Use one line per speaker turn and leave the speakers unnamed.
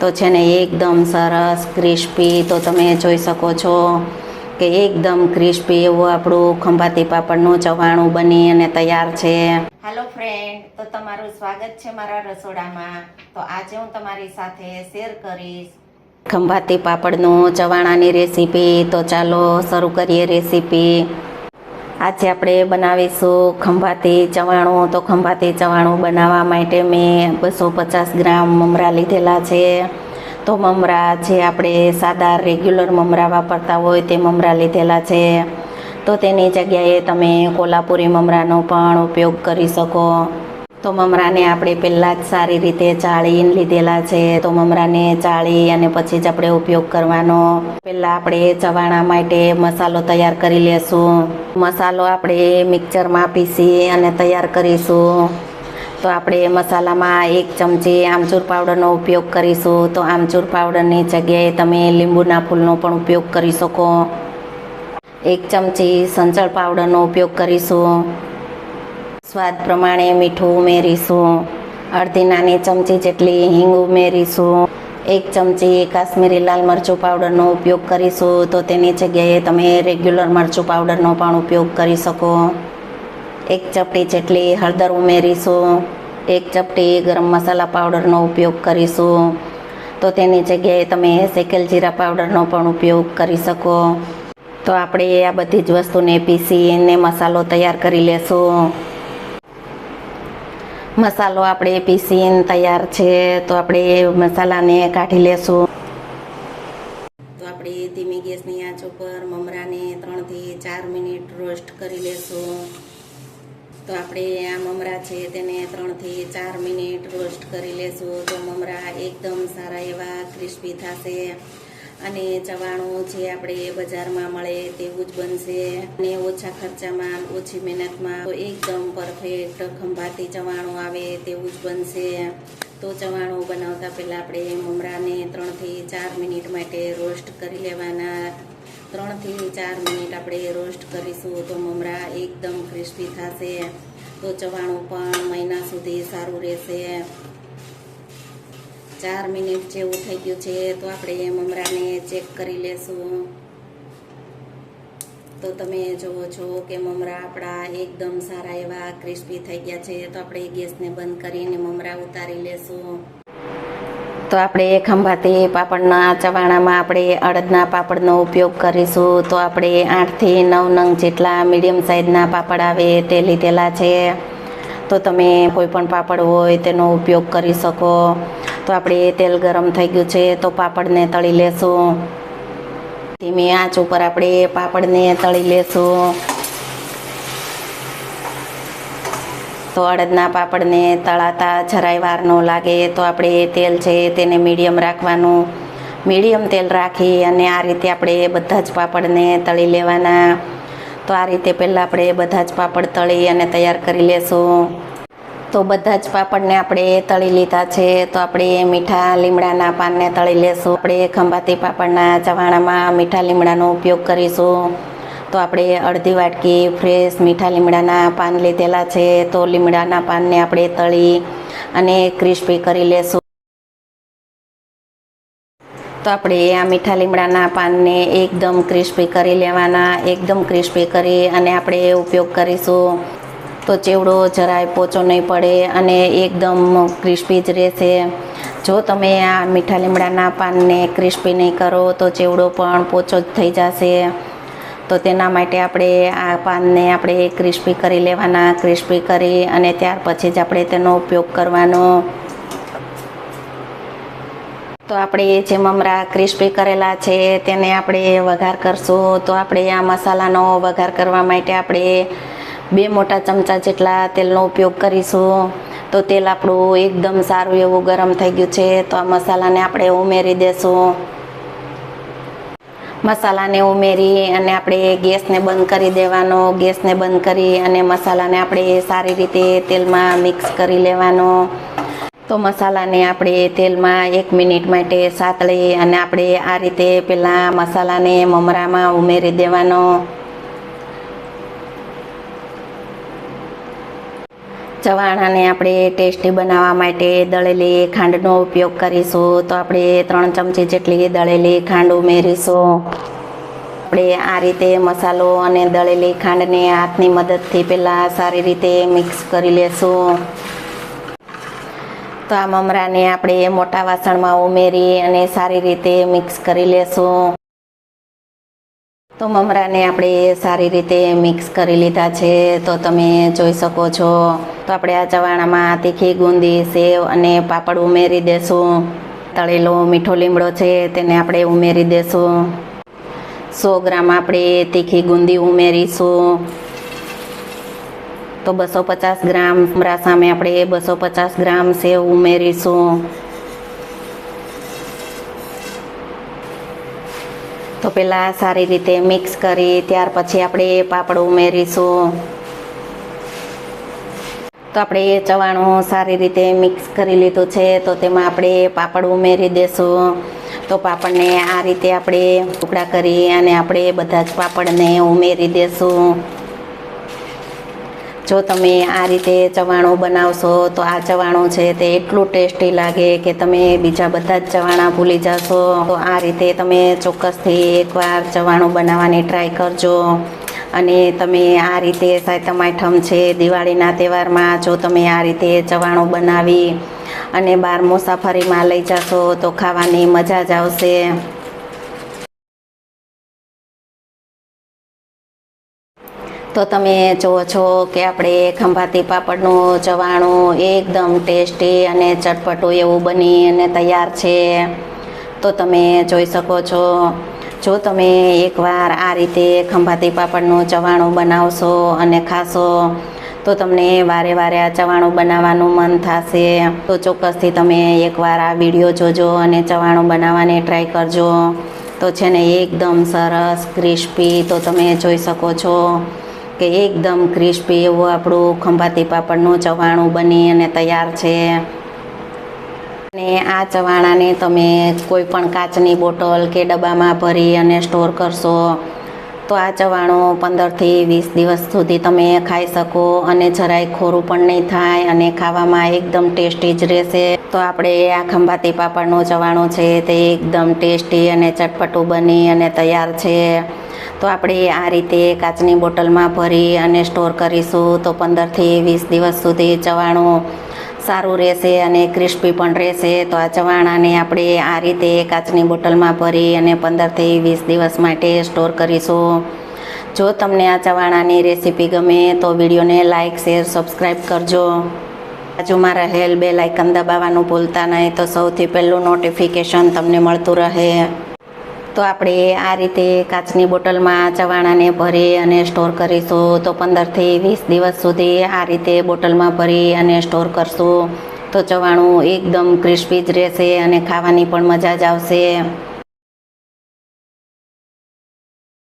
તો છે ને એકદમ સરસ ક્રિસ્પી તો તમે જોઈ શકો છો કે એકદમ ક્રિસ્પી એવું આપણું ખંભાતી પાપડનું ચવાણું બની અને તૈયાર છે. હેલો ફ્રેન્ડ તો તમારું સ્વાગત છે મારા રસોડામાં. તો આજે હું તમારી સાથે શેર કરીશ. ખંભાતી પાપડનું ચવાણાની રેસીપી તો ચાલો શરૂ કરીએ રેસીપી આજે આપણે બનાવીશું ખંભાતી ચવાણું. તો ખંભાતી ચવાણું બનાવવા માટે મેં બસો પચાસ ગ્રામ મમરા લીધેલા છે. તો મમરા જે આપણે સાદા રેગ્યુલર મમરા વાપરતા હોય તે મમરા લીધેલા છે. તો તેની જગ્યાએ તમે કોલ્હાપુરી મમરાનો પણ ઉપયોગ કરી શકો. તો મમરાને આપણે પહેલાં જ સારી રીતે ચાળીને લીધેલા છે. તો મમરાને ચાળી અને પછી જ આપણે ઉપયોગ કરવાનો. પહેલાં આપણે ચવાણા માટે મસાલો તૈયાર કરી લેશું. મસાલો આપણે મિક્સરમાં પીસી અને તૈયાર કરીશું. તો આપણે મસાલામાં એક ચમચી આમચૂર પાવડરનો ઉપયોગ કરીશું. તો આમચૂર પાવડરની જગ્યાએ તમે લીંબુના ફૂલનો પણ ઉપયોગ કરી શકો. એક ચમચી સંચળ પાવડરનો ઉપયોગ કરીશું. સ્વાદ પ્રમાણે મીઠું ઉમેરીશું. અડધી નાની ચમચી જેટલી હિંગ ઉમેરીશું. એક ચમચી કાશ્મીરી લાલ મરચું પાવડરનો ઉપયોગ કરીશું. તો તેની જગ્યાએ તમે રેગ્યુલર મરચું પાવડરનો પણ ઉપયોગ કરી શકો. એક ચપટી જેટલી હળદર ઉમેરીશું. એક ચપટી ગરમ મસાલા પાવડરનો ઉપયોગ કરીશું. તો તેની જગ્યાએ તમે શેકેલ જીરા પાવડરનો પણ ઉપયોગ કરી શકો. તો આપણે આ બધી જ વસ્તુને પીસીને મસાલો તૈયાર કરી લેશું. મસાલો આપણે પીસીને તૈયાર છે, તો આપણે મસાલાને કાઢી લેશું. તો આપણે ધીમી ગેસની આંચ ઉપર મમરાને ત્રણથી ચાર મિનિટ રોસ્ટ કરી લેશું. તો આપણે આ મમરા છે તેને ત્રણથી ચાર મિનિટ રોસ્ટ કરી લેશું. તો મમરા એકદમ સારા એવા ક્રિસ્પી થશે. અને ચવાણું જે આપણે બજારમાં મળે તેવું જ બનશે. અને ઓછા ખર્ચામાં, ઓછી મહેનતમાં તો એકદમ પરફેક્ટ ખંભાતી ચવાણું આવે તેવું જ બનશે. તો ચવાણું બનાવતા પહેલાં આપણે મમરાને ત્રણથી ચાર મિનિટ માટે રોસ્ટ કરી લેવાના. ત્રણથી ચાર મિનિટ આપણે રોસ્ટ કરીશું તો મમરા એકદમ ક્રિસ્પી થશે. તો ચવાણું પણ મહિના સુધી સારું રહેશે. ચાર મિનિટ જેવું થઈ ગયું છે, તો આપણે એ મમરાને ચેક કરી લેશું. તો તમે જુઓ છો કે મમરા આપણા એકદમ સારા એવા ક્રિસ્પી થઈ ગયા છે, તો આપણે ગેસને બંધ કરીને મમરા ઉતારી લેશું. તો આપણે ખંભાતી પાપડના ચવાણામાં આપણે અડદના પાપડનો ઉપયોગ કરીશું. તો આપણે આઠથી નવ નંગ જેટલા મીડિયમ સાઇઝના પાપડ આવે તે લીધેલા છે. તો તમે કોઈ પણ પાપડ હોય તેનો ઉપયોગ કરી શકો. તો આપણે તેલ ગરમ થઈ ગયું છે, તો પાપડને તળી લેશું. ધીમી આંચ ઉપર આપણે પાપડને તળી લેશું. તો અડદના પાપડને તળાતા જરાય વાર ન લાગે, તો આપણે તેલ છે તેને મીડિયમ રાખવાનું. મીડિયમ તેલ રાખી અને આ રીતે આપણે બધા જ પાપડને તળી લેવાના. તો આ રીતે પહેલાં આપણે બધા જ પાપડ તળી અને તૈયાર કરી લેશું. તો બધા જ પાપડને આપણે તળી લીધા છે. તો આપણે મીઠા લીમડાના પાનને તળી લેશું. આપણે ખંભાતી પાપડના ચવાણામાં મીઠા લીમડાનો ઉપયોગ કરીશું. તો આપણે અડધી વાટકી ફ્રેશ મીઠા લીમડાના પાન લીધેલા છે. તો લીમડાના પાનને આપણે તળી અને ક્રિસ્પી કરી લેશું. તો આપણે આ મીઠા લીમડાના પાનને એકદમ ક્રિસ્પી કરી લેવાના. એકદમ ક્રિસ્પી કરી અને આપણે ઉપયોગ કરીશું. તો ચેવડો જરાય પોચો નહીં પડે અને એકદમ ક્રિસ્પી જ રહેશે. જો તમે આ મીઠા લીમડાના પાનને ક્રિસ્પી નહીં કરો, તો ચેવડો પણ પોચો જ થઈ જશે. તો તેના માટે આપણે આ પાનને આપણે ક્રિસ્પી કરી લેવાના, ક્રિસ્પી કરી અને ત્યાર પછી જ આપણે તેનો ઉપયોગ કરવાનો. તો આપણે જે મમરા ક્રિસ્પી કરેલા છે, તેને આપણે વઘાર કરશું. તો આપણે આ મસાલાનો વઘાર કરવા માટે આપણે બે મોટા ચમચા જેટલા તેલનો ઉપયોગ કરીશું. તો તેલ આપણું એકદમ સારું એવું ગરમ થઈ ગયું છે. તો આ મસાલાને આપણે ઉમેરી દેશું. મસાલાને ઉમેરી અને આપણે ગેસને બંધ કરી દેવાનો. ગેસને બંધ કરી અને મસાલાને આપણે સારી રીતે તેલમાં મિક્સ કરી લેવાનો. તો મસાલાને આપણે તેલમાં એક મિનિટ માટે સાતળી અને આપણે આ રીતે પહેલાં મસાલાને મમરામાં ઉમેરી દેવાનો. ચવાણાને આપણે ટેસ્ટી બનાવવા માટે દળેલી ખાંડનો ઉપયોગ કરીશું. તો આપણે ત્રણ ચમચી જેટલી દળેલી ખાંડ ઉમેરીશું. આપણે આ રીતે મસાલો અને દળેલી ખાંડને હાથની મદદથી પહેલાં સારી રીતે મિક્સ કરી લેશું. તો આ મમરાને આપણે મોટા વાસણમાં ઉમેરી અને સારી રીતે મિક્સ કરી લેશું. તો મમરાને આપણે સારી રીતે મિક્સ કરી લીધા છે. તો તમે જોઈ શકો છો. તો આપણે આ ચવાણામાં તીખી ગુંદી, સેવ અને પાપડ ઉમેરી દેશું. તળેલો મીઠો લીમડો છે તેને આપણે ઉમેરી દેશું. સો ગ્રામ આપણે તીખી ગુંદી ઉમેરીશું. તો બસો પચાસ ગ્રામ મમરા સામે આપણે બસો પચાસ ગ્રામ સેવ ઉમેરીશું. તો પહેલાં સારી રીતે મિક્સ કરી, ત્યાર પછી આપણે પાપડ ઉમેરીશું. તો આપણે ચવાણું સારી રીતે મિક્સ કરી લીધું છે, તો તેમાં આપણે પાપડ ઉમેરી દેશું. તો પાપડને આ રીતે આપણે ટુકડા કરી અને આપણે બધા જ પાપડને ઉમેરી દેશું. જો તમે આ રીતે ચવાણું બનાવશો, તો આ ચવાણું છે તે એટલું ટેસ્ટી લાગે કે તમે બીજા બધા જ ચવાણા ભૂલી જશો. તો આ રીતે તમે ચોક્કસથી એકવાર ચવાણું બનાવવાની ટ્રાય કરજો. અને તમે આ રીતે સાતમ આઠમ છે દિવાળીના તહેવારમાં જો તમે આ રીતે ચવાણું બનાવી અને બહાર મુસાફરીમાં લઈ જશો, તો ખાવાની મજા જ આવશે. તો તમે જુઓ છો કે આપણે ખંભાતી પાપડનું ચવાણું એકદમ ટેસ્ટી અને ચટપટું એવું બની અને તૈયાર છે. તો તમે જોઈ શકો છો, જો તમે એકવાર આ રીતે ખંભાતી પાપડનું ચવાણું બનાવશો અને ખાશો, તો તમને વારે વારે આ ચવાણું બનાવવાનું મન થશે. તો ચોક્કસથી તમે એકવાર આ વીડિયો જોજો અને ચવાણું બનાવવાની ટ્રાય કરજો. તો છે ને એકદમ સરસ, ક્રિસ્પી, તો તમે જોઈ શકો છો. કે એકદમ ક્રિસ્પી એવું આપણું ખંભાતી પાપડનું ચવાણું બની અને તૈયાર છે. અને આ ચવાણાને તમે કોઈ પણ કાચની બોટલ કે ડબ્બામાં ભરી અને સ્ટોર કરશો, તો આ ચવાણું પંદરથી વીસ દિવસ સુધી તમે ખાઈ શકો અને જરાય ખોરું પણ નહીં થાય અને ખાવામાં એકદમ ટેસ્ટી જ રહેશે. તો આપણે આ ખંભાતી પાપડનું ચવાણું છે તે એકદમ ટેસ્ટી અને ચટપટું બની અને તૈયાર છે. તો આપણે આ રીતે કાચની બોટલમાં ભરી અને સ્ટોર કરીશું તો પંદરથી વીસ દિવસ સુધી ચવાણું સારું રહેશે અને ક્રિસ્પી પણ રહેશે. તો આ ચવાણાને આપણે આ રીતે કાચની બોટલમાં ભરી અને પંદરથી વીસ દિવસ માટે સ્ટોર કરીશું. જો તમને આ ચવાણાની રેસીપી ગમે તો વિડીયોને લાઇક શેર સબસ્ક્રાઈબ કરજો. બાજુમાં રહેલ બે લાઇકન દબાવવાનું ભૂલતા નહીં તો સૌથી પહેલું નોટિફિકેશન તમને મળતું રહે. તો આપણે આ રીતે કાચની બોટલમાં ચવાણાને ભરી અને સ્ટોર કરીશું. તો પંદરથી વીસ દિવસ સુધી આ રીતે બોટલમાં ભરી અને સ્ટોર કરશું. તો ચવાણું એકદમ ક્રિસ્પી જ રહેશે અને ખાવાની પણ મજા જ આવશે.